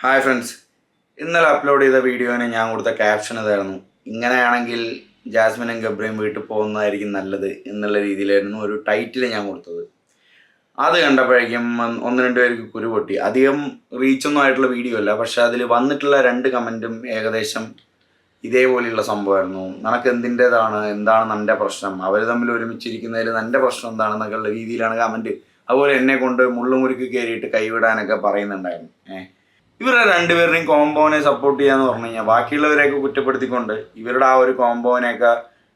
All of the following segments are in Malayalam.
ഹായ് ഫ്രണ്ട്സ് ഇന്നലെ അപ്ലോഡ് ചെയ്ത വീഡിയോന് ഞാൻ കൊടുത്ത ക്യാപ്ഷൻ ഇതായിരുന്നു. ഇങ്ങനെയാണെങ്കിൽ ജാസ്മിനും ഗബ്രിയും വീട്ടിൽ പോകുന്നതായിരിക്കും നല്ലത് എന്നുള്ള രീതിയിലായിരുന്നു ഒരു ടൈറ്റിൽ ഞാൻ കൊടുത്തത്. അത് കണ്ടപ്പോഴേക്കും ഒന്ന് രണ്ട് പേർക്ക് കുരു പൊട്ടി. അധികം റീച്ചൊന്നും ആയിട്ടുള്ള വീഡിയോ അല്ല. പക്ഷെ അതിൽ വന്നിട്ടുള്ള രണ്ട് കമന്റും ഏകദേശം ഇതേപോലെയുള്ള സംഭവമായിരുന്നു. നിനക്ക് എന്തിന്റെതാണ്? എന്താണ് നിന്റെ പ്രശ്നം? അവർ തമ്മിൽ ഒരുമിച്ചിരിക്കുന്നതിൽ നിന്റെ പ്രശ്നം എന്താണെന്നൊക്കെയുള്ള രീതിയിലാണ് കമന്റ് അതുപോലെ എന്നെ കൊണ്ട് മുള്ളുമുരുക്ക് കയറിയിട്ട് കൈവിടാനൊക്കെ പറയുന്നുണ്ടായിരുന്നു. ഏഹ്. ഇവരുടെ രണ്ടുപേരുടെയും കോംബോനെ സപ്പോർട്ട് ചെയ്യാന്ന് പറഞ്ഞു കഴിഞ്ഞാൽ ബാക്കിയുള്ളവരെയൊക്കെ കുറ്റപ്പെടുത്തിക്കൊണ്ട് ഇവരുടെ ആ ഒരു കോംബോനെയൊക്കെ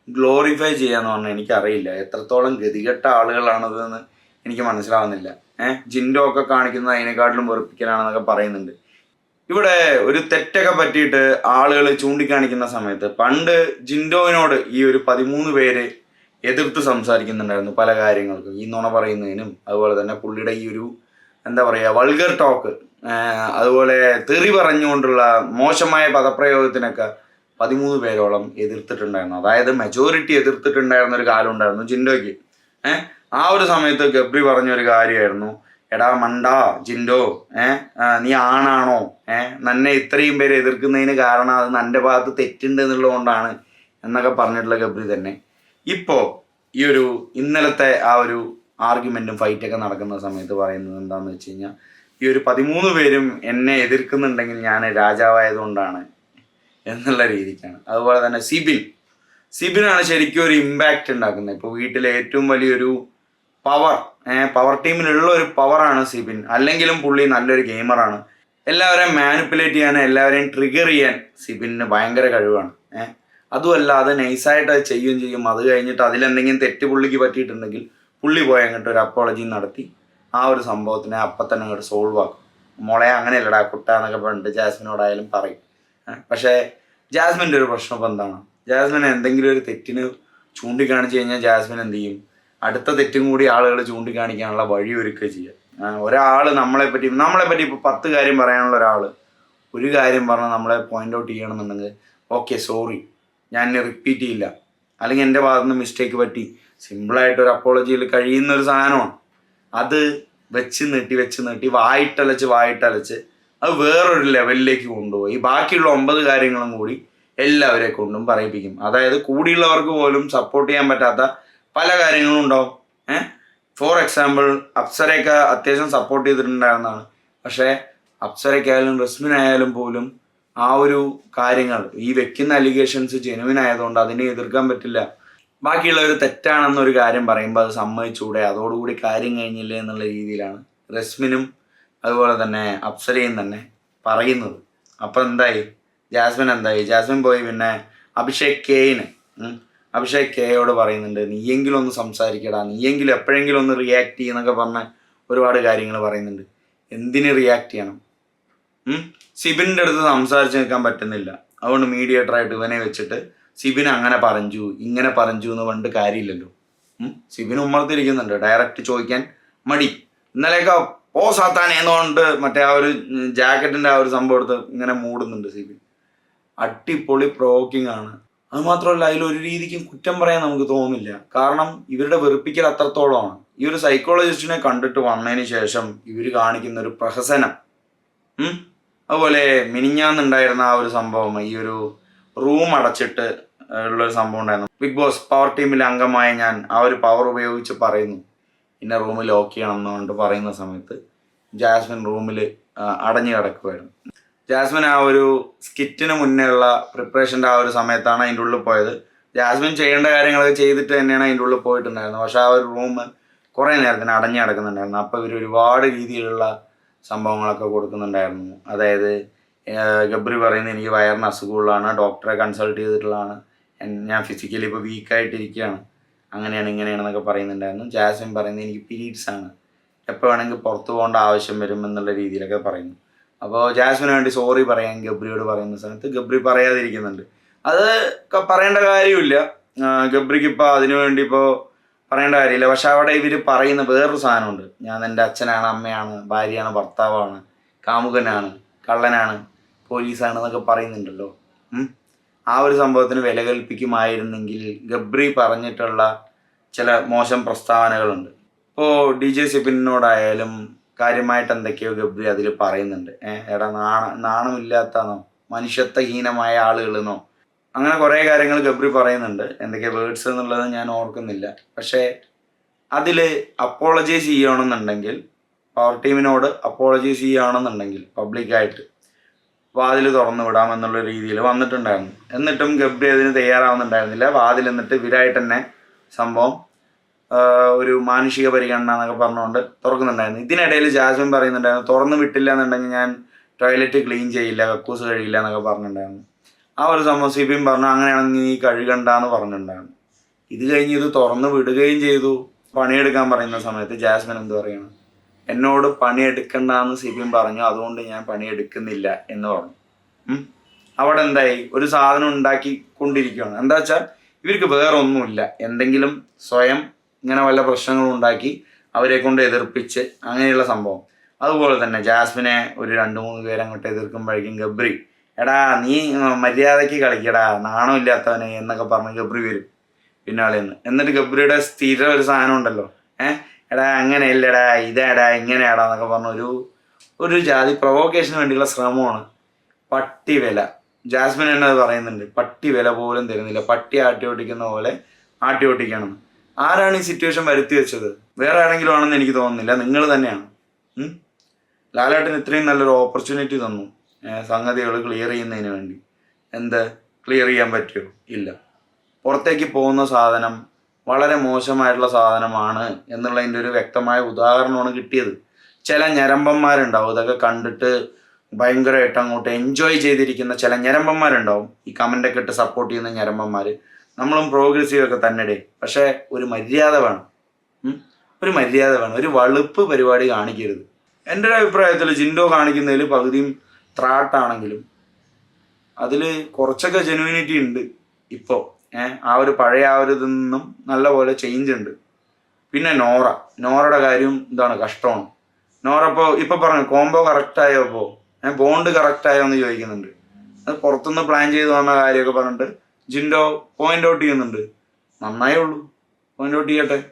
ഗ്ലോറിഫൈ ചെയ്യാന്ന് പറഞ്ഞാൽ എനിക്കറിയില്ല. എത്രത്തോളം ഗതികെട്ട ആളുകളാണതെന്ന് എനിക്ക് മനസ്സിലാവുന്നില്ല. ഏഹ് ജിൻഡോ ഒക്കെ കാണിക്കുന്നത് അതിനെക്കാട്ടിലും വെറുപ്പിക്കലാണെന്നൊക്കെ പറയുന്നുണ്ട്. ഇവിടെ ഒരു തെറ്റൊക്കെ പറ്റിയിട്ട് ആളുകൾ ചൂണ്ടിക്കാണിക്കുന്ന സമയത്ത് പണ്ട് ജിൻഡോവിനോട് ഈ ഒരു പതിമൂന്ന് പേര് എതിർത്ത് സംസാരിക്കുന്നുണ്ടായിരുന്നു പല കാര്യങ്ങൾക്കും. ഈ നുണ പറയുന്നതിനും അതുപോലെ തന്നെ പുള്ളിയുടെ ഈ ഒരു എന്താ പറയുക വൾഗർ ടോക്ക് അതുപോലെ തെറി പറഞ്ഞുകൊണ്ടുള്ള മോശമായ പദപ്രയോഗത്തിനൊക്കെ പതിമൂന്ന് പേരോളം എതിർത്തിട്ടുണ്ടായിരുന്നു. അതായത് മെജോറിറ്റി എതിർത്തിട്ടുണ്ടായിരുന്ന ഒരു കാലം ഉണ്ടായിരുന്നു ജിൻഡോയ്ക്ക്. ഏഹ് ആ ഒരു സമയത്ത് ഗബ്രി പറഞ്ഞൊരു കാര്യമായിരുന്നു. എടാ മണ്ട ജിൻഡോ ഏഹ് നീ ആണാണോ? ഏഹ് നന്നെ ഇത്രയും പേര് എതിർക്കുന്നതിന് കാരണം അത് നന്റെ ഭാഗത്ത് തെറ്റുണ്ട് എന്നുള്ളതുകൊണ്ടാണ് എന്നൊക്കെ പറഞ്ഞിട്ടുള്ള ഗബ്രി തന്നെ. ഇപ്പോ ഈ ഒരു ഇന്നലത്തെ ആ ഒരു ആർഗ്യുമെന്റും ഫൈറ്റൊക്കെ നടക്കുന്ന സമയത്ത് പറയുന്നത് എന്താണെന്ന് വെച്ച് കഴിഞ്ഞാൽ ഈ ഒരു പതിമൂന്ന് പേരും എന്നെ എതിർക്കുന്നുണ്ടെങ്കിൽ ഞാൻ രാജാവായതുകൊണ്ടാണ് എന്നുള്ള രീതിക്കാണ്. അതുപോലെ തന്നെ സിബിൻ. സിബിനാണ് ശരിക്കും ഒരു ഇമ്പാക്റ്റ് ഉണ്ടാക്കുന്നത്. ഇപ്പോൾ വീട്ടിലെ ഏറ്റവും വലിയൊരു പവർ പവർ ടീമിലുള്ള ഒരു പവറാണ് സിബിൻ. അല്ലെങ്കിലും പുള്ളി നല്ലൊരു ഗെയിമറാണ് എല്ലാവരെയും മാനിപ്പുലേറ്റ് ചെയ്യാൻ എല്ലാവരെയും ട്രിഗർ ചെയ്യാൻ സിബിന് ഭയങ്കര കഴിവാണ് ഏഹ് അതുമല്ല അത് നൈസായിട്ട് അത് ചെയ്യുകയും ചെയ്യും. അത് കഴിഞ്ഞിട്ട് അതിലെന്തെങ്കിലും തെറ്റ് പുള്ളിക്ക് പറ്റിയിട്ടുണ്ടെങ്കിൽ പുള്ളി പോയി അങ്ങോട്ട് ഒരു അപ്പോളജി നടത്തി. ആ ഒരു സംഭവത്തിനെ അപ്പം തന്നെ അങ്ങോട്ട് സോൾവ് ആക്കും. മോളെ അങ്ങനെയല്ലടാ കുട്ട എന്നൊക്കെ പറഞ്ഞിട്ട് ജാസ്മിനോടായാലും പറയും. പക്ഷേ ജാസ്മിന്റെ ഒരു പ്രശ്നം ഇപ്പം എന്താണ്? ജാസ്മിൻ എന്തെങ്കിലും ഒരു തെറ്റിന് ചൂണ്ടിക്കാണിച്ചു കഴിഞ്ഞാൽ ജാസ്മിൻ എന്ത് ചെയ്യും? അടുത്ത തെറ്റും കൂടി ആളുകൾ ചൂണ്ടിക്കാണിക്കാനുള്ള വഴി ഒരുക്കുക ചെയ്യുക ഒരാൾ നമ്മളെ പറ്റി നമ്മളെ പറ്റി ഇപ്പോൾ പത്ത് കാര്യം പറയാനുള്ള ഒരാൾ ഒരു കാര്യം പറഞ്ഞാൽ നമ്മളെ പോയിന്റ് ഔട്ട് ചെയ്യണമെന്നുണ്ടെങ്കിൽ ഓക്കെ സോറി ഞാൻ റിപ്പീറ്റ് ചെയ്യില്ല. അല്ലെങ്കിൽ എന്റെ ഭാഗത്ത് നിന്ന് മിസ്റ്റേക്ക് പറ്റി സിമ്പിളായിട്ട് ഒരു അപ്പോളജിയിൽ കഴിയുന്ന ഒരു സാധനമാണ്. അത് വെച്ച് നീട്ടി വെച്ച് നീട്ടി വായിട്ടലച്ച് വായിട്ടലച്ച് അത് വേറൊരു ലെവലിലേക്ക് കൊണ്ടുപോയി. ബാക്കിയുള്ള ഒമ്പത് കാര്യങ്ങളും കൂടി എല്ലാവരെ കൊണ്ടും പറയിപ്പിക്കും. അതായത് കൂടിയുള്ളവർക്ക് പോലും സപ്പോർട്ട് ചെയ്യാൻ പറ്റാത്ത പല കാര്യങ്ങളും ഉണ്ടാവും. ഏഹ് ഫോർ എക്സാമ്പിൾ അപ്സരയൊക്കെ അത്യാവശ്യം സപ്പോർട്ട് ചെയ്തിട്ടുണ്ടായിരുന്നതാണ്. പക്ഷേ അപ്സരയ്ക്കായാലും റസ്മിനായാലും പോലും ആ ഒരു കാര്യങ്ങൾ ഈ വെക്കുന്ന അലിഗേഷൻസ് ജെനുവിൻ ആയതുകൊണ്ട് അതിനെ എതിർക്കാൻ പറ്റില്ല. ബാക്കിയുള്ളവർ തെറ്റാണെന്നൊരു കാര്യം പറയുമ്പോൾ അത് സമ്മതിച്ചൂടെ? അതോടുകൂടി കാര്യം കഴിഞ്ഞില്ലേ എന്നുള്ള രീതിയിലാണ് റസ്മിനും അതുപോലെ തന്നെ അപ്സരയും തന്നെ പറയുന്നത്. അപ്പം എന്തായി? ജാസ്മിൻ എന്തായി? ജാസ്മിൻ പോയി പിന്നെ അഭിഷേക് കെയിന് അഭിഷേക് കെയോട് പറയുന്നുണ്ട് നീയെങ്കിലും ഒന്ന് സംസാരിക്കടാ. നീയെങ്കിലും എപ്പോഴെങ്കിലും ഒന്ന് റിയാക്ട് ചെയ്യുന്നൊക്കെ പറഞ്ഞ ഒരുപാട് കാര്യങ്ങൾ പറയുന്നുണ്ട്. എന്തിന് റിയാക്ട് ചെയ്യണം? സിബിന്റെ അടുത്ത് സംസാരിച്ച് നിൽക്കാൻ പറ്റുന്നില്ല. അതുകൊണ്ട് മീഡിയേറ്ററായിട്ട് ഇവനെ വെച്ചിട്ട് സിബിൻ അങ്ങനെ പറഞ്ഞു ഇങ്ങനെ പറഞ്ഞു എന്ന് പറഞ്ഞിട്ട് കാര്യമില്ലല്ലോ. സിബിൻ ഉമ്മർത്തിരിക്കുന്നുണ്ട് ഡയറക്റ്റ് ചോദിക്കാൻ മടി. ഇന്നലെയൊക്കെ ഓ എന്ന് എന്നുകൊണ്ട് മറ്റേ ആ ഒരു ജാക്കറ്റിന്റെ ആ ഒരു സംഭവം എടുത്ത് ഇങ്ങനെ മൂടുന്നുണ്ട് സിബിൻ. അടിപൊളി പ്രോക്കിംഗ് ആണ്. അത് മാത്രമല്ല ഒരു രീതിക്കും കുറ്റം പറയാൻ നമുക്ക് തോന്നുന്നില്ല കാരണം ഇവരുടെ വെറുപ്പിക്കൽ അത്രത്തോളമാണ്. ഈ ഒരു സൈക്കോളജിസ്റ്റിനെ കണ്ടിട്ട് വന്നതിന് ശേഷം ഇവർ കാണിക്കുന്ന ഒരു പ്രഹസനം? അതുപോലെ മിനിഞ്ഞാന്നുണ്ടായിരുന്ന ആ ഒരു സംഭവം ഈ ഒരു റൂം അടച്ചിട്ട് ഉള്ള ഒരു സംഭവം ഉണ്ടായിരുന്നു. ബിഗ് ബോസ് പവർ ടീമിലെ അംഗമായ ഞാൻ ആ ഒരു പവർ ഉപയോഗിച്ച് പറയുന്നു ഇന്ന റൂം ലോക്ക് ചെയ്യണം എന്നുകൊണ്ട് പറയുന്ന സമയത്ത് ജാസ്മിൻ റൂമിൽ അടഞ്ഞു കിടക്കുമായിരുന്നു ജാസ്മിൻ ആ ഒരു സ്കിറ്റിന് മുന്നേ ഉള്ള പ്രിപ്പറേഷന്റെ ആ ഒരു സമയത്താണ് അതിന്റെ ഉള്ളിൽ പോയത്. ജാസ്മിൻ ചെയ്യേണ്ട കാര്യങ്ങളൊക്കെ ചെയ്തിട്ട് തന്നെയാണ് അതിന്റെ ഉള്ളിൽ പോയിട്ടുണ്ടായിരുന്നത്. പക്ഷെ ആ ഒരു റൂം കുറേ നേരത്തിന് അടഞ്ഞു കിടക്കുന്നുണ്ടായിരുന്നു. അപ്പോൾ ഇവർ ഒരുപാട് രീതിയിലുള്ള സംഭവങ്ങളൊക്കെ കൊടുക്കുന്നുണ്ടായിരുന്നു. അതായത് ഗബ്രി പറയുന്നത് എനിക്ക് വയറിന് അസുഖമുള്ളതാണ് ഡോക്ടറെ കൺസൾട്ട് ചെയ്തിട്ടുള്ളതാണ്. ഞാൻ ഫിസിക്കലി ഇപ്പോൾ വീക്കായിട്ടിരിക്കുകയാണ് അങ്ങനെയാണ് ഇങ്ങനെയാണെന്നൊക്കെ പറയുന്നുണ്ടായിരുന്നു. ജാസ്മിൻ പറയുന്നത് എനിക്ക് പീരീഡ്സ് ആണ്. എപ്പോൾ വേണമെങ്കിൽ പുറത്തു പോകേണ്ട ആവശ്യം വരും എന്നുള്ള രീതിയിലൊക്കെ പറയുന്നു. അപ്പോൾ ജാസ്മിന് വേണ്ടി സോറി പറയാൻ ഗബ്രിയോട് പറയുന്ന സമയത്ത് ഗബ്രി പറയാതിരിക്കുന്നുണ്ട്. അത് പറയേണ്ട കാര്യമില്ല. ഗബ്രിക്ക് ഇപ്പോൾ അതിനു വേണ്ടി ഇപ്പോൾ പറയേണ്ട കാര്യമില്ല. പക്ഷെ അവിടെ ഇവർ പറയുന്ന വേറൊരു സാധനമുണ്ട്. ഞാൻ എന്റെ അച്ഛനാണ് അമ്മയാണ് ഭാര്യയാണ് ഭർത്താവാണ് കാമുകനാണ് കള്ളനാണ് പോലീസാണ് എന്നൊക്കെ പറയുന്നുണ്ടല്ലോ. ആ ഒരു സംഭവത്തിന് വില കൽപ്പിക്കുമായിരുന്നെങ്കിൽ ഗബ്രി പറഞ്ഞിട്ടുള്ള ചില മോശം പ്രസ്താവനകളുണ്ട്. ഇപ്പോൾ ഡി ജെ സിബിനോടായാലും കാര്യമായിട്ട് എന്തൊക്കെയോ ഗബ്രി അതിൽ പറയുന്നുണ്ട്. ഏഹ് എടാ നാണ നാണമില്ലാത്തതെന്നോ മനുഷ്യത്വഹീനമായ ആളുകളെന്നോ അങ്ങനെ കുറേ കാര്യങ്ങൾ ഗബ്രി പറയുന്നുണ്ട്. എന്തൊക്കെ വേർഡ്സ് എന്നുള്ളത് ഞാൻ ഓർക്കുന്നില്ല. പക്ഷേ അതിൽ അപ്പോളജൈസ് ചെയ്യണമെന്നുണ്ടെങ്കിൽ പവർ ടീമിനോട് അപ്പോളജൈസ് ചെയ്യുകയാണെന്നുണ്ടെങ്കിൽ പബ്ലിക്കായിട്ട് വാതിൽ തുറന്നു വിടാമെന്നുള്ള രീതിയിൽ വന്നിട്ടുണ്ടായിരുന്നു. എന്നിട്ടും ഗബ്രി അതിന് തയ്യാറാവുന്നുണ്ടായിരുന്നില്ല. വാതിൽ എന്നിട്ട് ഇവരായിട്ട് തന്നെ സംഭവം ഒരു മാനുഷിക പരിഗണന എന്നൊക്കെ പറഞ്ഞുകൊണ്ട് തുറക്കുന്നുണ്ടായിരുന്നു. ഇതിനിടയിൽ ജാസ്മിൻ പറയുന്നുണ്ടായിരുന്നു തുറന്നു വിട്ടില്ല എന്നുണ്ടെങ്കിൽ ഞാൻ ടോയ്ലറ്റ് ക്ലീൻ ചെയ്യില്ല കക്കൂസ് കഴിയില്ല എന്നൊക്കെ പറഞ്ഞിട്ടുണ്ടായിരുന്നു. ആ ഒരു സംഭവം സിബിൻ പറഞ്ഞു അങ്ങനെയാണെങ്കിൽ നീ കഴുകണ്ടെന്ന് പറഞ്ഞിട്ടുണ്ടായിരുന്നു. ഇത് കഴിഞ്ഞ് ഇത് തുറന്നു വിടുകയും ചെയ്തു. പണിയെടുക്കാൻ പറയുന്ന സമയത്ത് ജാസ്മിൻ എന്ത് പറയണം? എന്നോട് പണിയെടുക്കണ്ടെന്ന് സിബിൻ പറഞ്ഞു. അതുകൊണ്ട് ഞാൻ പണിയെടുക്കുന്നില്ല എന്ന് പറഞ്ഞു. അവിടെ എന്തായി? ഒരു സാധനം ഉണ്ടാക്കി കൊണ്ടിരിക്കുകയാണ് എന്താ വെച്ചാൽ ഇവർക്ക് വേറെ ഒന്നുമില്ല എന്തെങ്കിലും സ്വയം ഇങ്ങനെ വല്ല പ്രശ്നങ്ങളും ഉണ്ടാക്കി അവരെ കൊണ്ട് എതിർപ്പിച്ച് അങ്ങനെയുള്ള സംഭവം. അതുപോലെ തന്നെ ജാസ്മിനെ ഒരു രണ്ട് മൂന്ന് പേര് അങ്ങോട്ട് എതിർക്കുമ്പോഴേക്കും ഗബ്രി എടാ നീ മര്യാദയ്ക്ക് കളിക്കടാ. നാണമില്ലാത്തവനെ എന്നൊക്കെ പറഞ്ഞ് ഗബ്രി വരും പിന്നാലെ നിന്ന് എന്നിട്ട് ഗബ്രിയുടെ സ്ഥിര ഒരു സാധനം ഉണ്ടല്ലോ. ഏഹ് എടാ അങ്ങനെയല്ലടാ ഇതാടാ ഇങ്ങനെയാടാ എന്നൊക്കെ പറഞ്ഞ ഒരു ഒരു ജാതി പ്രൊവോക്കേഷന് വേണ്ടിയുള്ള ശ്രമമാണ്. പട്ടി വില ജാസ്മിൻ തന്നെ അത് പറയുന്നുണ്ട്. പട്ടി വില പോലും തരുന്നില്ല. പട്ടി ആട്ടി ഓട്ടിക്കുന്ന പോലെ ആട്ടി ഓട്ടിക്കണം ആരാണ് ഈ സിറ്റുവേഷൻ വരുത്തി വെച്ചത്? വേറെ ആരെങ്കിലും ആണെന്ന് എനിക്ക് തോന്നുന്നില്ല. നിങ്ങൾ തന്നെയാണ്. ലാലേട്ടന് ഇത്രയും നല്ലൊരു ഓപ്പർച്യൂണിറ്റി തന്നു. സംഗതികൾ ക്ലിയർ ചെയ്യുന്നതിന് വേണ്ടി. എന്ത്? ക്ലിയർ ചെയ്യാൻ പറ്റുമോ ഇല്ല. പുറത്തേക്ക് പോകുന്ന സാധനം വളരെ മോശമായിട്ടുള്ള സാധനമാണ് എന്നുള്ളതിന്റെ ഒരു വ്യക്തമായ ഉദാഹരണമാണ് കിട്ടിയത്. ചില ഞരമ്പന്മാരുണ്ടാവും. ഇതൊക്കെ കണ്ടിട്ട് ഭയങ്കരമായിട്ട് അങ്ങോട്ട് എൻജോയ് ചെയ്തിരിക്കുന്ന ചില ഞരമ്പന്മാരുണ്ടാവും. ഈ കമന്റൊക്കെ ഇട്ട് സപ്പോർട്ട് ചെയ്യുന്ന ഞരമ്പന്മാർ നമ്മളും പ്രോഗ്രസീവ് ഒക്കെ തന്നെ പക്ഷേ ഒരു മര്യാദ വേണം. ഒരു മര്യാദ വേണം. ഒരു വളുപ്പ് പരിപാടി കാണിക്കരുത്. എന്റെ ഒരു അഭിപ്രായത്തിൽ ജിൻഡോ കാണിക്കുന്നതിൽ പകുതിയും ത്രാട്ടാണെങ്കിലും അതിൽ കുറച്ചൊക്കെ ജെനുവിനിറ്റി ഉണ്ട് ഇപ്പോൾ ഏഹ് ആ ഒരു പഴയ ആ ഒരു ഇതിൽ നിന്നും നല്ല പോലെ ചേഞ്ച് ഉണ്ട്. പിന്നെ നോറ. നോറയുടെ കാര്യം എന്താണ് കഷ്ടമാണ്. നോറ ഇപ്പോൾ ഇപ്പോൾ പറഞ്ഞു കോംബോ കറക്റ്റായോ ഇപ്പോൾ ഏഹ് ബോണ്ട് കറക്റ്റായോ എന്ന് ചോദിക്കുന്നുണ്ട്. അത് പുറത്തുനിന്ന് പ്ലാൻ ചെയ്ത് വന്ന കാര്യമൊക്കെ പറഞ്ഞിട്ട് ജിൻഡോ പോയിന്റ് ഔട്ട് ചെയ്യുന്നുണ്ട്. നന്നായേ ഉള്ളൂ. പോയിന്റ് ഔട്ട് ചെയ്യട്ടെ.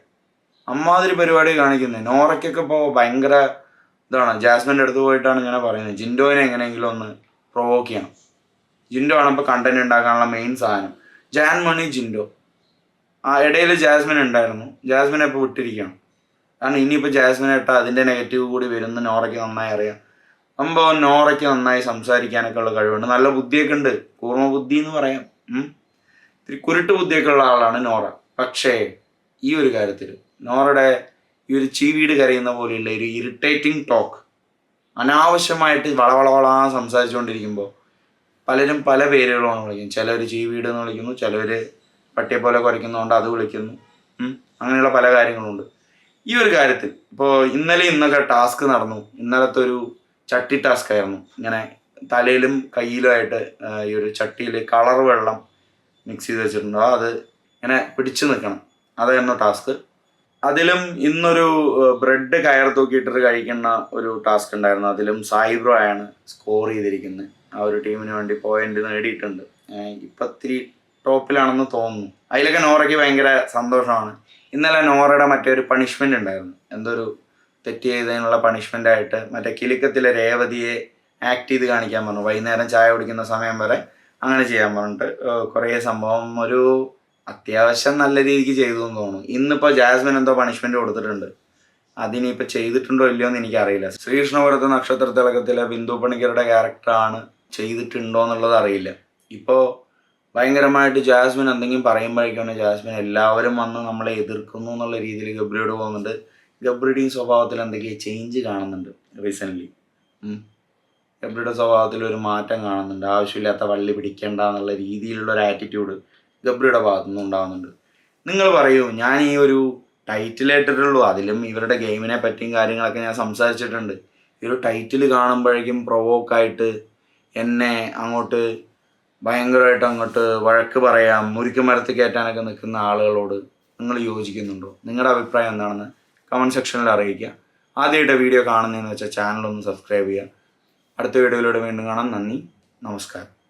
അമ്മാതിരി പരിപാടി കാണിക്കുന്നത് നോറയ്ക്കൊക്കെ ഇപ്പോൾ ഭയങ്കര ഇതാണ് ജാസ്മിന്റെ അടുത്ത് പോയിട്ടാണ് ഞാൻ പറയുന്നത്. ജിൻഡോനെ എങ്ങനെയെങ്കിലും ഒന്ന് പ്രൊവോക്ക് ചെയ്യണം. ജിൻഡോ ആണ് ഇപ്പോൾ കണ്ടന്റ് ഉണ്ടാക്കാനുള്ള മെയിൻ സാധനം. ജാൻ മണി ജിൻഡോ. ആ ഇടയിൽ ജാസ്മിൻ ഉണ്ടായിരുന്നു. ജാസ്മിനെ ഇപ്പോൾ വിട്ടിരിക്കണം. കാരണം ഇനിയിപ്പോൾ ജാസ്മിനെ ഇട്ടാൽ അതിന്റെ നെഗറ്റീവ് കൂടി വരുന്ന നോറയ്ക്ക് നന്നായി അറിയാം. അപ്പോൾ നോറയ്ക്ക് നന്നായി സംസാരിക്കാനൊക്കെ ഉള്ള കഴിവുണ്ട്. നല്ല ബുദ്ധിയൊക്കെ ഉണ്ട്. കൂർമ്മ ബുദ്ധി എന്ന് പറയാം. ഇത്തിരി കുരുട്ട് ബുദ്ധിയൊക്കെ ഉള്ള ആളാണ് നോറ. പക്ഷേ ഈ ഒരു കാര്യത്തിൽ നോറയുടെ ഈ ഒരു ചീവീട് കരയുന്ന പോലെയുള്ള ഒരു ഇറിറ്റേറ്റിംഗ് ടോക്ക് അനാവശ്യമായിട്ട് വളവളവളാ സംസാരിച്ചുകൊണ്ടിരിക്കുമ്പോൾ പലരും പല പേരുകളാണ് വിളിക്കുന്നത്. ചിലർ ചീവീട് എന്ന് വിളിക്കുന്നു ചിലർ പട്ടിയെ പോലെ കുറയ്ക്കുന്നതുകൊണ്ട് അത് വിളിക്കുന്നു. അങ്ങനെയുള്ള പല കാര്യങ്ങളുണ്ട്. ഈ ഒരു കാര്യത്തിൽ ഇപ്പോൾ ഇന്നലെ ഇന്നൊക്കെ ടാസ്ക് നടന്നു. ഇന്നലത്തെ ഒരു ചട്ടി ടാസ്ക് ആയിരുന്നു. ഇങ്ങനെ തലയിലും കയ്യിലുമായിട്ട് ഈ ഒരു ചട്ടിയിൽ കളർ വെള്ളം മിക്സ് ചെയ്ത് വെച്ചിട്ടുണ്ടോ. അത് ഇങ്ങനെ പിടിച്ചു നിൽക്കണം. അതായിരുന്നു ടാസ്ക് അതിലും ഇന്നൊരു ബ്രെഡ് കയർ തൂക്കിയിട്ടിട്ട് കഴിക്കുന്ന ഒരു ടാസ്ക് ഉണ്ടായിരുന്നു. അതിലും സായിബ്രോ ആണ് സ്കോർ ചെയ്തിരിക്കുന്നത്. ആ ഒരു ടീമിന് വേണ്ടി പോയിന്റ് നേടിയിട്ടുണ്ട്. ഇപ്പൊ ഇത്തിരി ടോപ്പിലാണെന്ന് തോന്നുന്നു. അതിലൊക്കെ നോറയ്ക്ക് ഭയങ്കര സന്തോഷമാണ്. ഇന്നലെ നോറയുടെ മറ്റേ ഒരു ഉണ്ടായിരുന്നു. എന്തൊരു തെറ്റ് ചെയ്തതിനുള്ള പണിഷ്മെന്റ് ആയിട്ട് മറ്റേ കിലുക്കത്തിലെ രേവതിയെ ആക്ട് ചെയ്ത് കാണിക്കാൻ പറഞ്ഞു. വൈകുന്നേരം ചായ കുടിക്കുന്ന സമയം വരെ അങ്ങനെ ചെയ്യാൻ പറഞ്ഞിട്ട് കുറേ സംഭവം. ഒരു അത്യാവശ്യം നല്ല രീതിക്ക് ചെയ്തു എന്ന് തോന്നുന്നു. ഇന്നിപ്പോൾ ജാസ്മിൻ എന്തോ പണിഷ്മെന്റ് കൊടുത്തിട്ടുണ്ട്. അതിനിപ്പോൾ ചെയ്തിട്ടുണ്ടോ ഇല്ലയോ എന്ന് എനിക്കറിയില്ല. ശ്രീകൃഷ്ണപുരത്തെ നക്ഷത്ര തിളക്കത്തിലെ ബിന്ദു പണിക്കരുടെ ക്യാരക്ടറാണ് ചെയ്തിട്ടുണ്ടോ എന്നുള്ളത് അറിയില്ല. ഇപ്പോൾ ഭയങ്കരമായിട്ട് ജാസ്മിൻ എന്തെങ്കിലും പറയുമ്പോഴേക്കാണ് ജാസ്മിൻ എല്ലാവരും വന്ന് നമ്മളെ എതിർക്കുന്നു എന്നുള്ള രീതിയിൽ ഗബ്രിയോട് പോകുന്നുണ്ട്. ഗബ്രിയുടെയും സ്വഭാവത്തിൽ എന്തെങ്കിലും ചേഞ്ച് കാണുന്നുണ്ട് റീസെന്റ്ലി ഗബ്രിയുടെ സ്വഭാവത്തിൽ ഒരു മാറ്റം കാണുന്നുണ്ട്. ആവശ്യമില്ലാത്ത വള്ളി പിടിക്കേണ്ട എന്നുള്ള രീതിയിലുള്ള ഒരു ആറ്റിറ്റ്യൂഡ് ഗബ്രിയുടെ ഭാഗത്തു നിന്ന് ഉണ്ടാകുന്നുണ്ട് നിങ്ങൾ പറയൂ ഞാൻ ഈ ഒരു ടൈറ്റിൽ ഇട്ടിട്ടുള്ളൂ. അതിലും ഇവരുടെ ഗെയിമിനെ പറ്റിയും കാര്യങ്ങളൊക്കെ ഞാൻ സംസാരിച്ചിട്ടുണ്ട്. ഈ ഒരു ടൈറ്റിൽ കാണുമ്പോഴേക്കും പ്രൊവോക്കായിട്ട് എന്നെ അങ്ങോട്ട് ഭയങ്കരമായിട്ട് അങ്ങോട്ട് വഴക്ക് പറയാം മുരിക്ക് മരത്ത് കയറ്റാനൊക്കെ നിൽക്കുന്ന ആളുകളോട് നിങ്ങൾ യോജിക്കുന്നുണ്ടോ? നിങ്ങളുടെ അഭിപ്രായം എന്താണെന്ന് കമന്റ് സെക്ഷനിൽ അറിയിക്കുക. ആദ്യമായിട്ട് വീഡിയോ കാണുന്നതെന്ന് വെച്ചാൽ ചാനലൊന്ന് സബ്സ്ക്രൈബ് ചെയ്യുക. അടുത്ത വീഡിയോയിലൂടെ വീണ്ടും കാണാം. നന്ദി. നമസ്കാരം.